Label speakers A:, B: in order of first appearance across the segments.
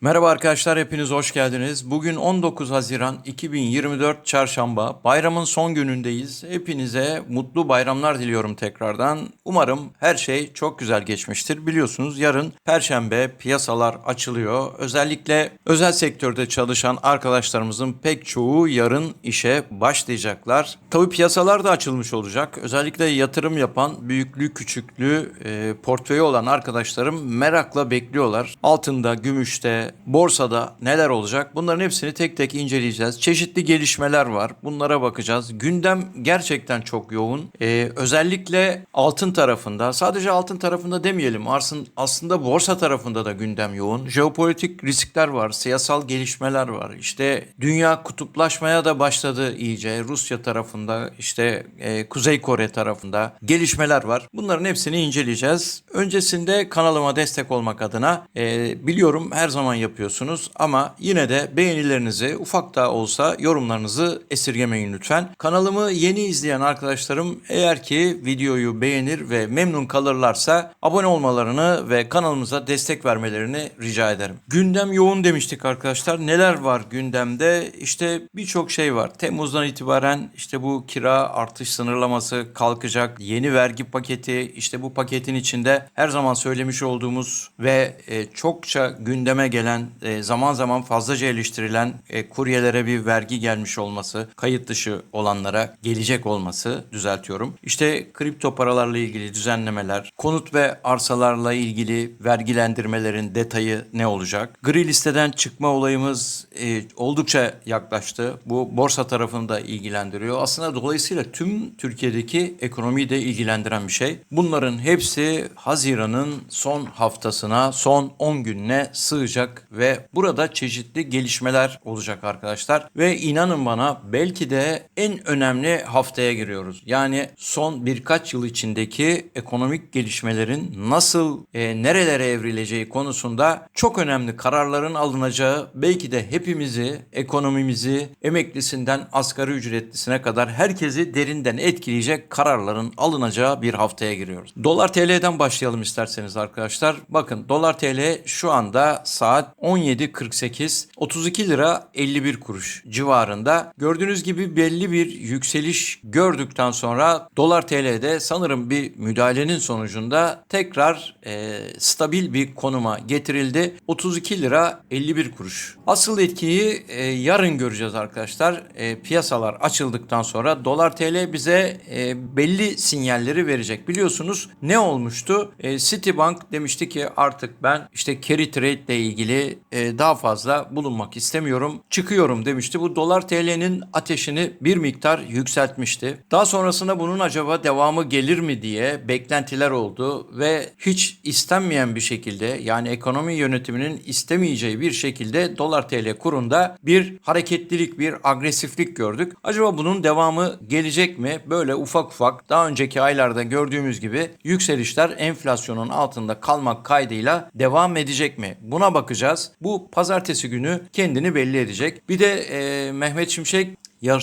A: Merhaba arkadaşlar hepiniz hoş geldiniz. Bugün 19 Haziran 2024 Çarşamba. Bayramın son günündeyiz. Hepinize mutlu bayramlar diliyorum tekrardan. Umarım her şey çok güzel geçmiştir. Biliyorsunuz yarın Perşembe piyasalar açılıyor. Özellikle özel sektörde çalışan arkadaşlarımızın pek çoğu yarın işe başlayacaklar. Tabii piyasalar da açılmış olacak. Özellikle yatırım yapan büyüklü küçüklü e, portföyü olan arkadaşlarım merakla bekliyorlar. Altında, gümüşte, borsada neler olacak? Bunların hepsini tek tek inceleyeceğiz. Çeşitli gelişmeler var. Bunlara bakacağız. Gündem gerçekten çok yoğun. Ee, özellikle altın tarafında, sadece altın tarafında demeyelim. Aslında borsa tarafında da gündem yoğun. Jeopolitik riskler var, siyasal gelişmeler var. İşte dünya kutuplaşmaya da başladı iyice. Rusya tarafında, işte e, Kuzey Kore tarafında gelişmeler var. Bunların hepsini inceleyeceğiz. Öncesinde kanalıma destek olmak adına e, biliyorum her zaman yapıyorsunuz ama yine de beğenilerinizi ufak da olsa yorumlarınızı esirgemeyin lütfen. Kanalımı yeni izleyen arkadaşlarım eğer ki videoyu beğenir ve memnun kalırlarsa abone olmalarını ve kanalımıza destek vermelerini rica ederim. Gündem yoğun demiştik arkadaşlar. Neler var gündemde? İşte birçok şey var. Temmuz'dan itibaren işte bu kira artış sınırlaması kalkacak. Yeni vergi paketi işte bu paketin içinde her zaman söylemiş olduğumuz ve e, çokça gündeme gelen e, zaman zaman fazlaca eleştirilen e, kuryelere bir vergi gelmiş olması, kayıt dışı olanlara gelecek olması düzeltiyorum. İşte kripto paralarla ilgili düzenlemeler, konut ve arsalarla ilgili vergilendirmelerin detayı ne olacak? Gri listeden çıkma olayımız e, oldukça yaklaştı. Bu borsa tarafını da ilgilendiriyor. Aslında dolayısıyla tüm Türkiye'deki ekonomiyi de ilgilendiren bir şey. Bunların hepsi Haziran'ın son haftasına, son 10 gününe sığacak ve burada çeşitli gelişmeler olacak arkadaşlar. Ve inanın bana belki de en önemli haftaya giriyoruz. Yani son birkaç yıl içindeki ekonomik gelişmelerin nasıl e, nerelere evrileceği konusunda çok önemli kararların alınacağı belki de hepimizi, ekonomimizi, emeklisinden asgari ücretlisine kadar herkesi derinden etkileyecek kararların alınacağı bir haftaya giriyoruz. Dolar TL'den başlayalım isterseniz arkadaşlar. Bakın dolar TL şu anda saat 17.48 32 lira 51 kuruş civarında. Gördüğünüz gibi belli bir yükseliş gördükten sonra dolar TL'de sanırım bir müdahalenin sonucunda tekrar e, stabil bir konuma getirildi. 32 lira 51 kuruş. Asıl etkiyi e, yarın göreceğiz arkadaşlar. E, piyasalar açıldıktan sonra dolar TL bize e, belli sinyalleri verecek. Biliyorsunuz ne olmuştu? E, Citibank demişti ki artık ben işte carry trade ile ilgili e, daha fazla bulunmak istemiyorum. Çıkıyorum demişti. Bu dolar TL'nin ateşini bir miktar yükseltmişti. Daha sonrasında bunun acaba devamı gelir mi diye beklentiler oldu ve hiç istenmeyen bir şekilde yani ekonomi yönetiminin istemeyeceği bir şekilde dolar TL kurunda bir hareketlilik, bir agresiflik gördük. Acaba bunun devamı gelecek mi? Böyle ufak ufak daha önceki aylarda gördüğümüz gibi yükselişler enflasyonun altında kalmak kaydıyla devam edecek mi? Buna bakacağız. Bu pazartesi günü kendini belli edecek. Bir de e, Mehmet Şimşek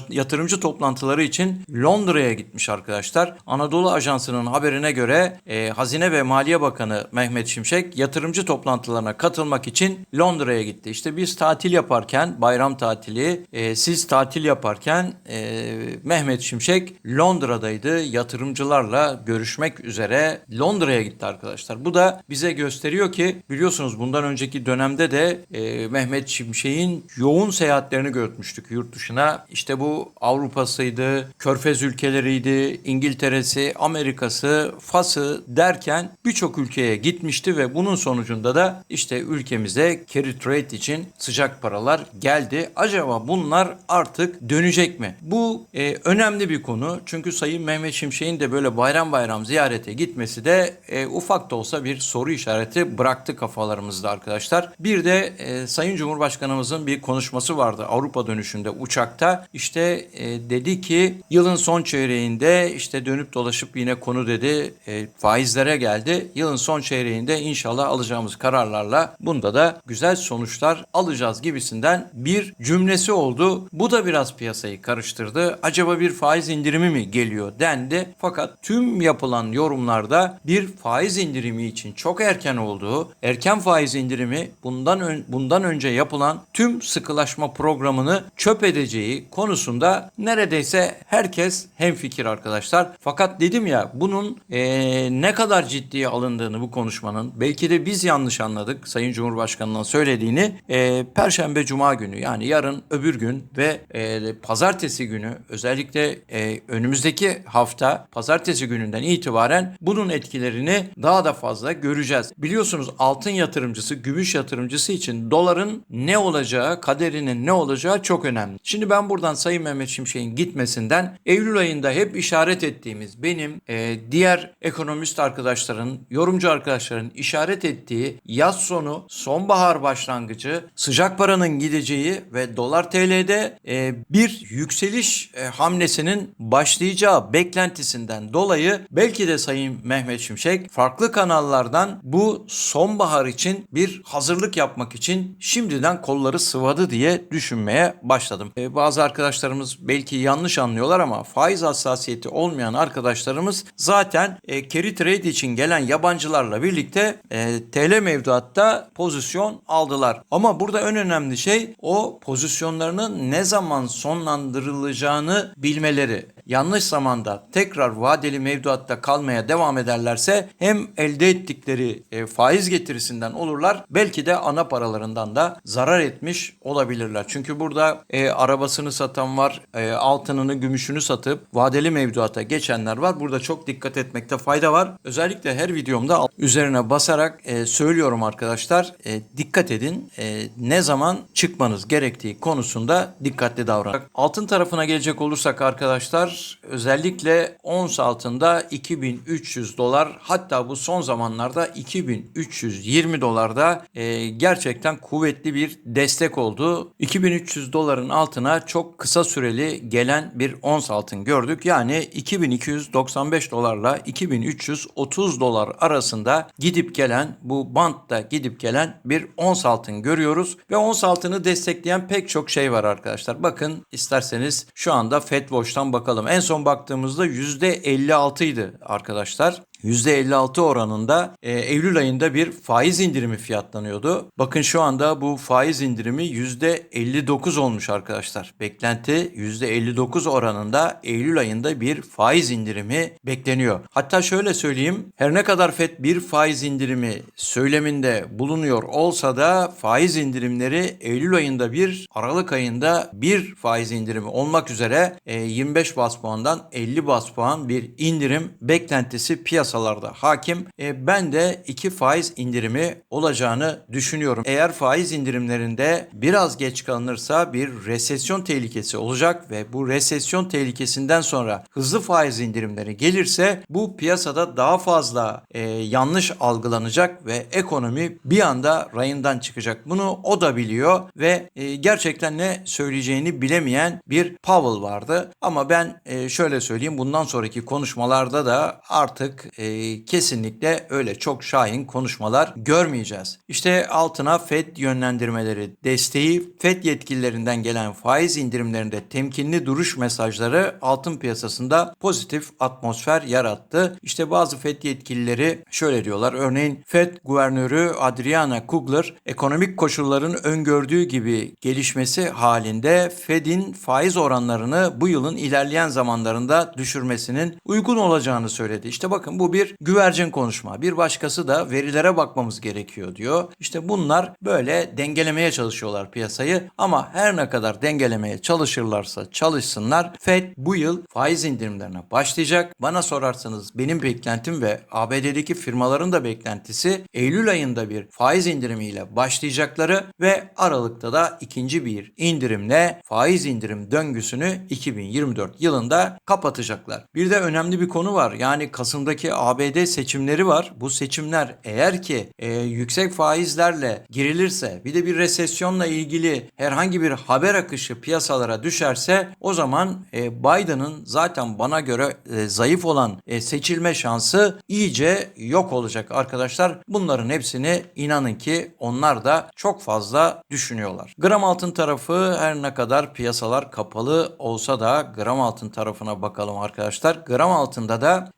A: yatırımcı toplantıları için Londra'ya gitmiş arkadaşlar. Anadolu Ajansı'nın haberine göre e, Hazine ve Maliye Bakanı Mehmet Şimşek yatırımcı toplantılarına katılmak için Londra'ya gitti. İşte biz tatil yaparken bayram tatili e, siz tatil yaparken e, Mehmet Şimşek Londra'daydı. Yatırımcılarla görüşmek üzere Londra'ya gitti arkadaşlar. Bu da bize gösteriyor ki biliyorsunuz bundan önceki dönemde de e, Mehmet Şimşek'in yoğun seyahatlerini görmüştük yurt dışına. İşte bu Avrupa'sıydı, Körfez ülkeleriydi, İngiltere'si, Amerika'sı, Fas'ı derken birçok ülkeye gitmişti ve bunun sonucunda da işte ülkemize carry trade için sıcak paralar geldi. Acaba bunlar artık dönecek mi? Bu e, önemli bir konu. Çünkü Sayın Mehmet Şimşek'in de böyle bayram bayram ziyarete gitmesi de e, ufak da olsa bir soru işareti bıraktı kafalarımızda arkadaşlar. Bir de e, Sayın Cumhurbaşkanımızın bir konuşması vardı Avrupa dönüşünde uçakta. İşte işte e, dedi ki yılın son çeyreğinde işte dönüp dolaşıp yine konu dedi e, faizlere geldi. Yılın son çeyreğinde inşallah alacağımız kararlarla bunda da güzel sonuçlar alacağız gibisinden bir cümlesi oldu. Bu da biraz piyasayı karıştırdı. Acaba bir faiz indirimi mi geliyor dendi. Fakat tüm yapılan yorumlarda bir faiz indirimi için çok erken olduğu, erken faiz indirimi bundan ön- bundan önce yapılan tüm sıkılaşma programını çöp edeceği konusunda neredeyse herkes hemfikir arkadaşlar. Fakat dedim ya bunun eee, ne kadar ciddiye alındığını bu konuşmanın belki de biz yanlış anladık Sayın Cumhurbaşkanı'nın söylediğini eee, Perşembe Cuma günü yani yarın öbür gün ve eee, Pazartesi günü özellikle eee, önümüzdeki hafta Pazartesi gününden itibaren bunun etkilerini daha da fazla göreceğiz. Biliyorsunuz altın yatırımcısı, gümüş yatırımcısı için doların ne olacağı, kaderinin ne olacağı çok önemli. Şimdi ben buradan Sayın Mehmet Şimşek'in gitmesinden Eylül ayında hep işaret ettiğimiz benim e, diğer ekonomist arkadaşların, yorumcu arkadaşların işaret ettiği yaz sonu, sonbahar başlangıcı, sıcak paranın gideceği ve dolar TL'de e, bir yükseliş e, hamlesinin başlayacağı beklentisinden dolayı belki de Sayın Mehmet Şimşek farklı kanallardan bu sonbahar için bir hazırlık yapmak için şimdiden kolları sıvadı diye düşünmeye başladım. E, bazı arkadaşlarımız belki yanlış anlıyorlar ama faiz hassasiyeti olmayan arkadaşlarımız zaten e, carry trade için gelen yabancılarla birlikte e, TL mevduatta pozisyon aldılar. Ama burada en önemli şey o pozisyonlarının ne zaman sonlandırılacağını bilmeleri. Yanlış zamanda tekrar vadeli mevduatta kalmaya devam ederlerse hem elde ettikleri e, faiz getirisinden olurlar belki de ana paralarından da zarar etmiş olabilirler. Çünkü burada e, arabasını satan var, e, altınını, gümüşünü satıp vadeli mevduata geçenler var. Burada çok dikkat etmekte fayda var. Özellikle her videomda üzerine basarak e, söylüyorum arkadaşlar. E, dikkat edin. E, ne zaman çıkmanız gerektiği konusunda dikkatli davranın. Altın tarafına gelecek olursak arkadaşlar özellikle ons altında 2300 dolar hatta bu son zamanlarda 2320 dolarda e, gerçekten kuvvetli bir destek oldu. 2300 doların altına çok kısa süreli gelen bir ons altın gördük. Yani 2295 dolarla 2330 dolar arasında gidip gelen bu bantta gidip gelen bir ons altın görüyoruz ve ons altını destekleyen pek çok şey var arkadaşlar. Bakın isterseniz şu anda FedWatch'tan bakalım. En son baktığımızda %56 idi arkadaşlar. %56 oranında e, Eylül ayında bir faiz indirimi fiyatlanıyordu. Bakın şu anda bu faiz indirimi %59 olmuş arkadaşlar. Beklenti %59 oranında Eylül ayında bir faiz indirimi bekleniyor. Hatta şöyle söyleyeyim. Her ne kadar FED bir faiz indirimi söyleminde bulunuyor olsa da faiz indirimleri Eylül ayında bir, Aralık ayında bir faiz indirimi olmak üzere e, 25 bas puandan 50 bas puan bir indirim beklentisi piyasalarda hakim. E, ben de iki faiz indirimi olacağını düşünüyorum. Eğer faiz indirimlerinde biraz geç kalınırsa bir resesyon tehlikesi olacak ve bu resesyon tehlikesinden sonra hızlı faiz indirimleri gelirse bu piyasada daha fazla e, yanlış algılanacak ve ekonomi bir anda rayından çıkacak. Bunu o da biliyor ve e, gerçekten ne söyleyeceğini bilemeyen bir Powell vardı. Ama ben e, şöyle söyleyeyim bundan sonraki konuşmalarda da artık e, kesinlikle öyle çok şahin konuşmalar görmeyeceğiz. İşte altına FED yönlendirmeleri desteği, FED yetkililerinden gelen faiz indirimlerinde temkinli duruş mesajları altın piyasasında pozitif atmosfer yarattı. İşte bazı FED yetkilileri şöyle diyorlar. Örneğin FED guvernörü Adriana Kugler ekonomik koşulların öngördüğü gibi gelişmesi halinde Fed'in faiz oranlarını bu yılın ilerleyen zamanlarında düşürmesinin uygun olacağını söyledi. İşte bakın bu bir güvercin konuşma. Bir başkası da verilere bakmamız gerekiyor diyor. İşte bunlar böyle dengelemeye çalışıyorlar piyasayı ama her ne kadar dengelemeye çalışırlarsa çalışsınlar Fed bu yıl faiz indirimlerine başlayacak. Bana sorarsanız benim beklentim ve ABD'deki firmaların da beklentisi Eylül ayında bir faiz indirimiyle başlayacakları ve Aralık'ta da ikinci bir indirimle faiz indirim döngüsünü 2024 yılında kapatacaklar. Bir de önemli bir konu var. Yani Kasım'daki ABD seçimleri var. Bu seçimler eğer ki e, yüksek faizlerle girilirse bir de bir resesyonla ilgili herhangi bir haber akışı piyasalara düşerse o zaman e, Biden'ın zaten bana göre e, zayıf olan e, seçilme şansı iyice yok olacak arkadaşlar. Bunların hepsini inanın ki onlar da çok fazla düşünüyorlar. Gram altın tarafı her ne kadar piyasalar kapalı olsa da gram altın tarafına bakalım arkadaşlar. Gram altında da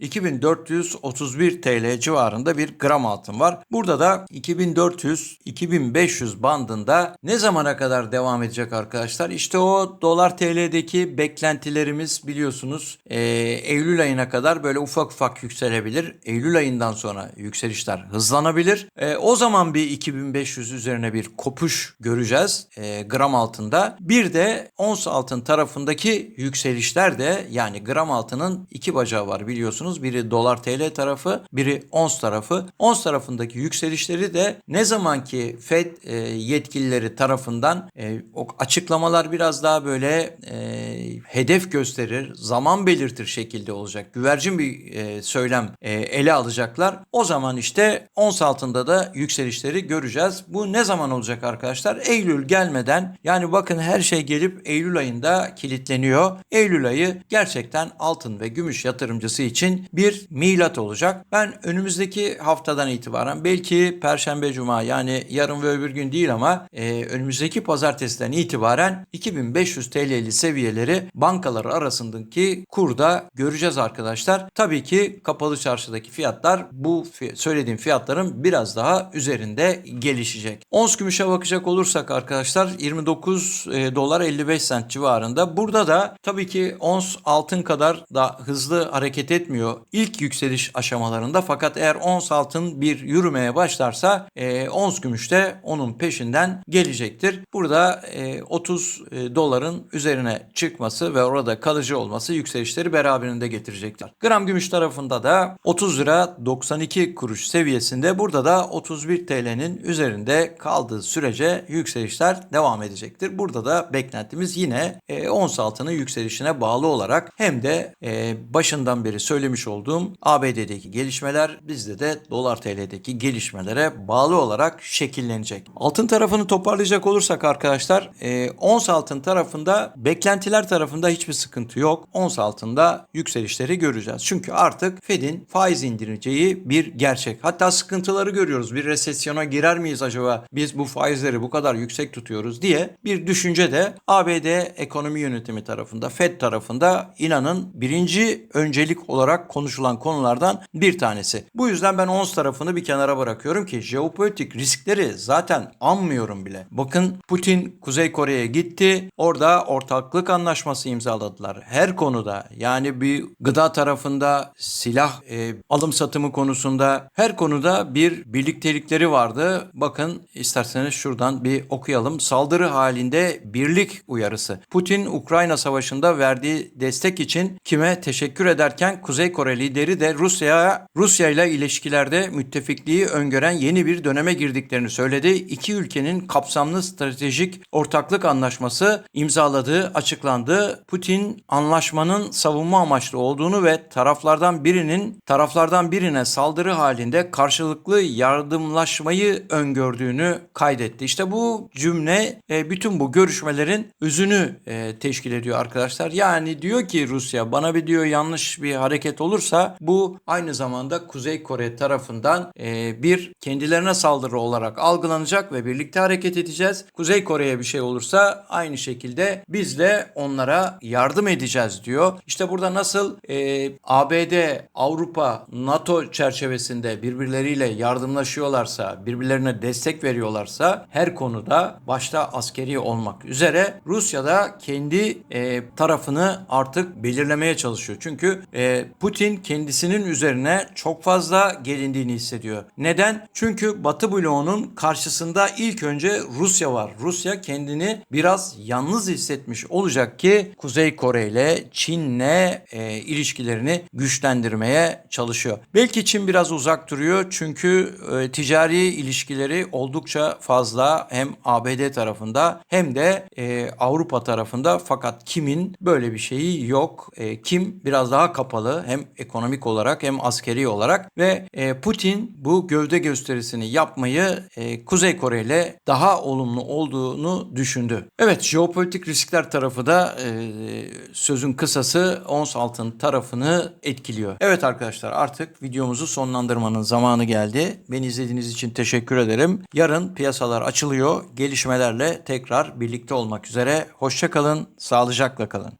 A: 2431 TL civarında bir gram altın var. Burada da 2400-2500 bandında ne zamana kadar devam edecek arkadaşlar? İşte o dolar TL'deki beklentilerimiz biliyorsunuz e, Eylül ayına kadar böyle ufak ufak yükselebilir. Eylül ayından sonra yükselişler hızlanabilir. E, o zaman bir 2500 üzerine bir kopuş göreceğiz e, gram altında. Bir de ons altın tarafındaki yükselişler de yani gram altının iki bacağı var biliyorsunuz. Biri dolar TL tarafı, biri ons tarafı. Ons tarafındaki yükselişleri de ne zaman ki Fed e, yetkilileri tarafından e, o açıklamalar biraz daha böyle e, hedef gösterir, zaman belirtir şekilde olacak. Güvercin bir e, söylem e, ele alacaklar. O zaman işte ons altında da yükselişleri göreceğiz. Bu ne zaman olacak arkadaşlar? Eylül gelmeden yani bakın her şey gelip Eylül ayında kilitleniyor. Eylül ayı gerçekten altın ve gümüş yatırımcısı için bir milat olacak. Ben önümüzdeki haftadan itibaren belki Perşembe Cuma yani yarın ve öbür gün değil ama e, önümüzdeki pazartesiden itibaren 2500 TL'li seviyeleri bankalar arasındaki kurda göreceğiz arkadaşlar. Tabii ki kapalı çarşıdaki fiyatlar bu fi- söylediğim fiyatların biraz daha üzerinde gelişecek. Ons gümüşe bakacak olursak arkadaşlar 29 e, dolar 55 sent civarında. Burada da tabii ki ons altın kadar da hızlı hareket etmiyor ilk yükseliş aşamalarında fakat eğer ons altın bir yürümeye başlarsa e, ons gümüş de onun peşinden gelecektir. Burada e, 30 e, doların üzerine çıkması ve orada kalıcı olması yükselişleri beraberinde getirecektir. Gram gümüş tarafında da 30 lira 92 kuruş seviyesinde burada da 31 TL'nin üzerinde kaldığı sürece yükselişler devam edecektir. Burada da beklentimiz yine e, ons altının yükselişine bağlı olarak hem de e, başından beri söylemiş olduğum ABD'deki gelişmeler bizde de dolar TL'deki gelişmelere bağlı olarak şekillenecek. Altın tarafını toparlayacak olursak arkadaşlar e, ons altın tarafında beklentiler tarafında hiçbir sıkıntı yok. Ons altında yükselişleri göreceğiz. Çünkü artık Fed'in faiz indireceği bir gerçek. Hatta sıkıntıları görüyoruz. Bir resesyona girer miyiz acaba? Biz bu faizleri bu kadar yüksek tutuyoruz diye bir düşünce de ABD ekonomi yönetimi tarafında, Fed tarafında inanın birinci öncelik olarak konuşulan konulardan bir tanesi. Bu yüzden ben ons tarafını bir kenara bırakıyorum ki jeopolitik riskleri zaten anmıyorum bile. Bakın Putin Kuzey Kore'ye gitti. Orada ortaklık anlaşması imzaladılar. Her konuda yani bir gıda tarafında silah e, alım satımı konusunda her konuda bir birliktelikleri vardı. Bakın isterseniz şuradan bir okuyalım. Saldırı halinde birlik uyarısı. Putin Ukrayna Savaşı'nda verdiği destek için kime teşekkür ederken Kuzey Kore lideri de Rusya'ya Rusya ile ilişkilerde müttefikliği öngören yeni bir döneme girdiklerini söyledi. İki ülkenin kapsamlı stratejik ortaklık anlaşması imzaladığı açıklandı. Putin anlaşmanın savunma amaçlı olduğunu ve taraflardan birinin taraflardan birine saldırı halinde karşılıklı yardımlaşmayı öngördüğünü kaydetti. İşte bu cümle e, bütün bu görüşmelerin özünü e, teşkil ediyor arkadaşlar. Yani diyor ki Rusya bana bir diyor yanlış bir hareket olursa bu aynı zamanda Kuzey Kore tarafından e, bir kendilerine saldırı olarak algılanacak ve birlikte hareket edeceğiz. Kuzey Kore'ye bir şey olursa aynı şekilde biz de onlara yardım edeceğiz diyor. İşte burada nasıl e, ABD, Avrupa, NATO çerçevesinde birbirleriyle yardımlaşıyorlarsa, birbirlerine destek veriyorlarsa her konuda başta askeri olmak üzere Rusya da kendi e, tarafını artık belirlemeye çalışıyor. Çünkü e, Putin kendisinin üzerine çok fazla gelindiğini hissediyor. Neden? Çünkü Batı bloğunun karşısında ilk önce Rusya var. Rusya kendini biraz yalnız hissetmiş olacak ki Kuzey Kore ile Çin'le e, ilişkilerini güçlendirmeye çalışıyor. Belki Çin biraz uzak duruyor çünkü e, ticari ilişkileri oldukça fazla hem ABD tarafında hem de e, Avrupa tarafında fakat Kim'in böyle bir şeyi yok. E, Kim biraz daha kapalı hem ekonomik olarak olarak hem askeri olarak ve e, Putin bu gövde gösterisini yapmayı e, Kuzey Kore ile daha olumlu olduğunu düşündü. Evet jeopolitik riskler tarafı da e, sözün kısası ons altın tarafını etkiliyor. Evet arkadaşlar artık videomuzu sonlandırmanın zamanı geldi. Beni izlediğiniz için teşekkür ederim. Yarın piyasalar açılıyor. Gelişmelerle tekrar birlikte olmak üzere. Hoşçakalın, sağlıcakla kalın.